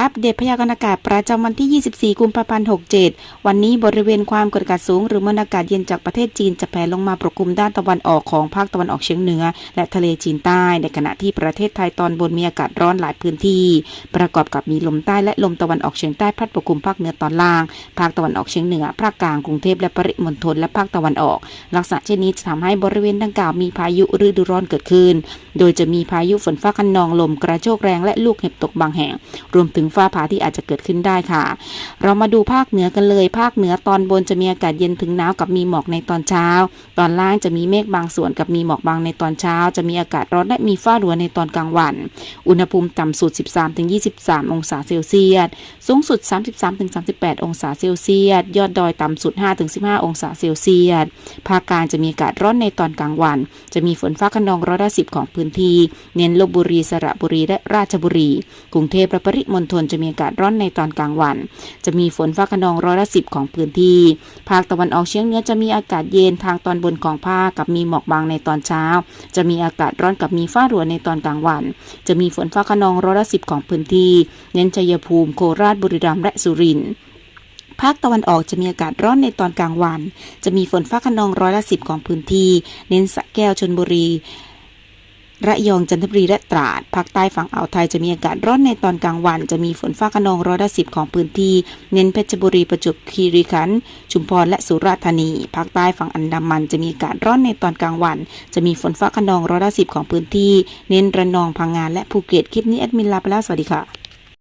อัปเดตพยากรณ์อากาศประจำวันที่ 24 กุมภาพันธ์ 67 วันนี้บริเวณความกดอากาศสูง หรือมวลอากาศเย็นจากประเทศจีนจะแผ่ลงมาปกคลุมด้านตะวันออกของภาคตะวันออกเฉียงเหนือ และทะเลจีนใต้ ในขณะที่ประเทศไทยตอนบนมีอากาศร้อนหลายพื้นที่ ประกอบกับมีลมใต้และลมตะวันออกเฉียงใต้พัดปกคลุมภาคเหนือตอนล่าง ภาคตะวันออกเฉียงเหนือ ภาคกลางกรุงเทพและปริมณฑลและภาคตะวันออก ลักษณะเช่นนี้จะทำให้บริเวณดังกล่าวมีพายุฤดูร้อนเกิดขึ้น โดยจะมีพายุฝนฟ้าคะนองลมกระโชกแรงและลูกเห็บตกบางแห่ง รวมถึงฟ้าผ่าที่อาจจะเกิดขึ้นได้ค่ะ เรามาดูภาคเหนือกันเลย ภาคเหนือตอนบนจะมีอากาศเย็นถึงหนาวกับมีหมอกในตอนเช้า ตอนล่างจะมีเมฆบางส่วนกับมีหมอกบางในตอนเช้า จะมีอากาศร้อนและมีฟ้ารั่วในตอนกลางวัน อุณหภูมิต่ำสุด 13-23 องศาเซลเซียส สูงสุด 33-38 องศาเซลเซียส ยอดดอยต่ำสุด 5-15 องศาเซลเซียส ภาคกลางจะมีอากาศร้อนในตอนกลางวัน จะมีฝนฟ้าคะนองร้อยละสิบของพื้นที่ เน้นลบบุรีสระบุรีและราชบุรี กรุงเทพและปริมณฑลจะมีอากาศร้อนในตอนกลางวัน จะมีฝนฟ้าคะนองร้อยละสิบของพื้นที่ ภาคตะวันออกเฉียงเหนือจะมีอากาศเย็นทางตอนบนของภาคกับมีหมอกบางในตอนเช้า จะมีอากาศร้อนกับมีฟ้ารั่วในตอนกลางวัน จะมีฝนฟ้าคะนองร้อยละสิบของพื้นที่ เน้นชัยภูมิ โคราชบุรีรัมย์และสุรินทร์ภาคตะวันออกจะมีอากาศร้อนในตอนกลางวัน จะมีฝนฟ้าคะนองร้อยละสิบของพื้นที่ เน้นสะแก้วชนบุรี ระยองจันทบุรีและตราดภาคใต้ฝั่งอ่าวไทยจะมีอากาศร้อนในตอนกลางวัน จะมีฝนฟ้าขนองร้อยละสิบของพื้นที่ เน้นเพชรบุรีประจวบคีรีขันธ์ชุมพรและสุราษฎร์ธานีภาคใต้ฝั่งอันดามันจะมีอากาศร้อนในตอนกลางวัน จะมีฝนฟ้าขนองร้อยละสิบของพื้นที่ เน้นระนองพังงานและภูเก็ตคลิปนี้แอดมินลาไปแล้วสวัสดีค่ะ